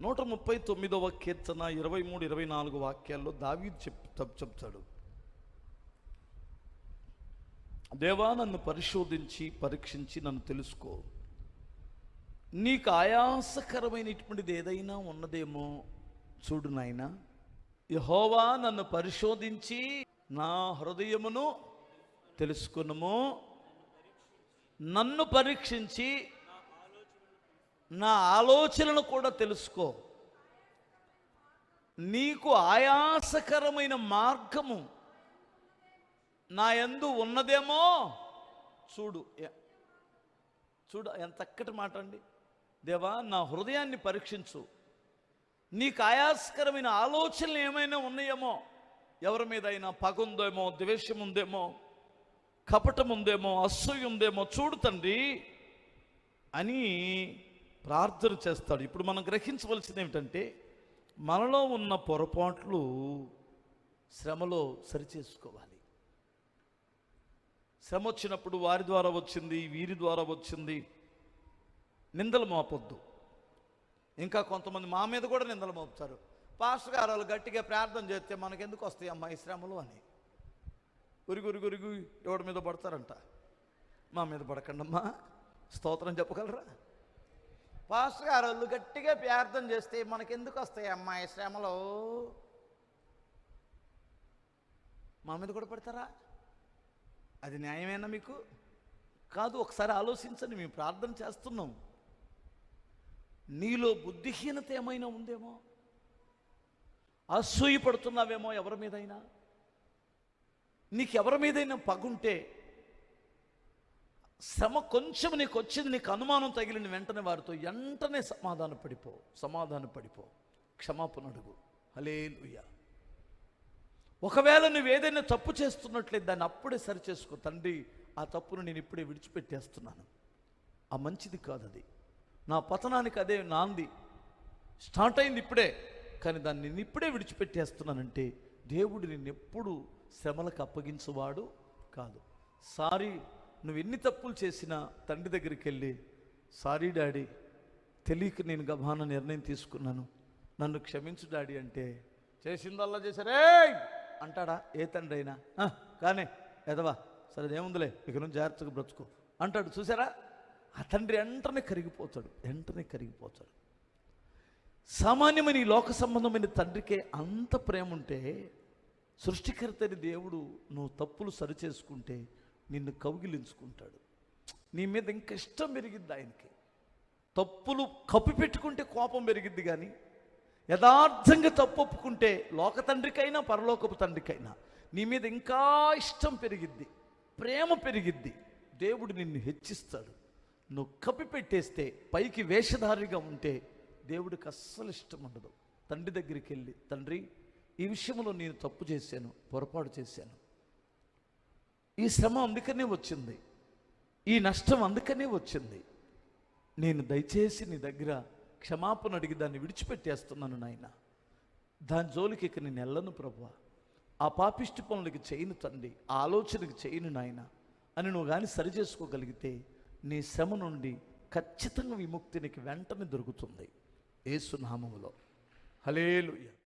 నూట ముప్పై తొమ్మిదవ కీర్తన ఇరవై మూడు ఇరవై నాలుగు వాక్యాల్లో దావీదు చెప్ చెప్ చెప్తాడు. దేవా నన్ను పరిశోధించి పరీక్షించి నన్ను తెలుసుకో. నీకు ఆయాసకరమైనటువంటిది ఏదైనా ఉన్నదేమో చూడు నాయన. యహోవా నన్ను పరిశోధించి నా హృదయమును తెలుసుకునము. నన్ను పరీక్షించి నా ఆలోచనను కూడా తెలుసుకో. నీకు ఆయాసకరమైన మార్గము నా ఎందు ఉన్నదేమో చూడు. చూడు ఎంతక్కటి మాట అండి. దేవా నా హృదయాన్ని పరీక్షించు. నీకు ఆయాసకరమైన ఆలోచనలు ఏమైనా ఉన్నాయేమో? ఎవరి మీద అయినా పగ ఉందేమో ద్వేషం ఉందేమో కపటం ఉందేమో అసూయ ఉందేమో చూడు తండ్రి. అని ప్రార్థన చేస్తాడు. ఇప్పుడు మనం గ్రహించవలసింది ఏమిటంటే మనలో ఉన్న పొరపాట్లు శ్రమలో సరిచేసుకోవాలి. శ్రమ వచ్చినప్పుడు వారి ద్వారా వచ్చింది వీరి ద్వారా వచ్చింది. నిందలు మోపొద్దు. ఇంకా కొంతమంది మా మీద కూడా నిందలు మోపుతారు. పాస్టర్ గారు వాళ్ళు గట్టిగా ప్రార్థన చేస్తే మనకెందుకు వస్తాయి అమ్మాయి ఈ శ్రమలు అని. ఉరుగు ఉరుగు ఉరుగు ఎవడి మీద పడతారంట? మా మీద పడకండమ్మా. స్తోత్రం చెప్పగలరా? పాస్టర్ గారు వాళ్ళు గట్టిగా ప్రార్థన చేస్తే మనకెందుకు వస్తాయి అమ్మాయి శ్రమలు? మా మీద కూడా పడతారా? అది న్యాయమేనా మీకు? కాదు ఒకసారి ఆలోచించండి మేము ప్రార్థన చేస్తున్నాం. నీలో బుద్ధిహీనత ఏమైనా ఉందేమో? అసూయ పడుతున్నావేమో ఎవరి మీదైనా? నీకు ఎవరి మీదైనా పగుంటే శ్రమ కొంచెం నీకు వచ్చింది నీకు అనుమానం తగిలిన వెంటనే వారితో వెంటనే సమాధాన పడిపో సమాధాన పడిపో. క్షమాపణ అడుగు. హలే ఒకవేళ నువ్వు ఏదైనా తప్పు చేస్తున్నట్లయితే దాన్ని అప్పుడే సరి చేసుకో తండ్రి ఆ తప్పును నేను ఇప్పుడే విడిచిపెట్టేస్తున్నాను. ఆ మంచిది కాదు అది నా పతనానికి అదే నాంది. స్టార్ట్ అయింది ఇప్పుడే కానీ దాన్ని నేను ఇప్పుడే విడిచిపెట్టేస్తున్నానంటే దేవుడు నేను ఎప్పుడు శ్రమలకు అప్పగించువాడు కాదు. సారీ నువ్వు ఎన్ని తప్పులు చేసినా తండ్రి దగ్గరికి వెళ్ళి సారీ డాడీ తెలియక నేను గభాన నిర్ణయం తీసుకున్నాను. నన్ను క్షమించు డాడీ అంటే చేసిందల్లా చేశారే. అంటాడా ఏ తండ్రి అయినా. "ఆ, కానీ ఎదవా సరే ఏముందిలే ఇక నుంచి జాగ్రత్తగా బ్రతుకో. అంటాడు చూసారా? ఆ తండ్రి వెంటనే కరిగిపోతాడు వెంటనే కరిగిపోతాడు. సామాన్యమైన ఈ లోక సంబంధమైన తండ్రికే అంత ప్రేమ ఉంటే సృష్టికర్తని దేవుడు నువ్వు తప్పులు సరిచేసుకుంటే నిన్ను కౌగిలించుకుంటాడు. నీ మీద ఇంకా ఇష్టం పెరిగిద్ది ఆయనకి. తప్పులు కప్పు పెట్టుకుంటే కోపం పెరిగిద్ది కానీ యథార్థంగా తప్పు ఒప్పుకుంటే లోక తండ్రికైనా పరలోకపు తండ్రికైనా నీ మీద ఇంకా ఇష్టం పెరిగిద్ది ప్రేమ పెరిగిద్ది. దేవుడు నిన్ను హెచ్చిస్తాడు. నువ్వు కప్పి పెట్టేస్తే పైకి వేషధారిగా ఉంటే దేవుడికి అస్సలు ఇష్టం ఉండదు. తండ్రి దగ్గరికి వెళ్ళి తండ్రి ఈ విషయంలో నేను తప్పు చేశాను పొరపాటు చేశాను. ఈ శ్రమ అందుకనే వచ్చింది. ఈ నష్టం అందుకనే వచ్చింది. నేను దయచేసి నీ దగ్గర క్షమాపణ అడిగి దాన్ని విడిచిపెట్టేస్తున్నాను నాయన. దాని జోలికి ఇక నేను వెళ్ళను ప్రభు ఆ పాపిష్టి పనులకి చేయను తండ్రి ఆ ఆలోచనకి చేయను నాయన. అని నువ్వు కానీ సరి చేసుకోగలిగితే నీ శ్రమ నుండి ఖచ్చితంగా విముక్తి నీకు వెంటనే దొరుకుతుంది. ఏసునామములో. హలేలుయ్య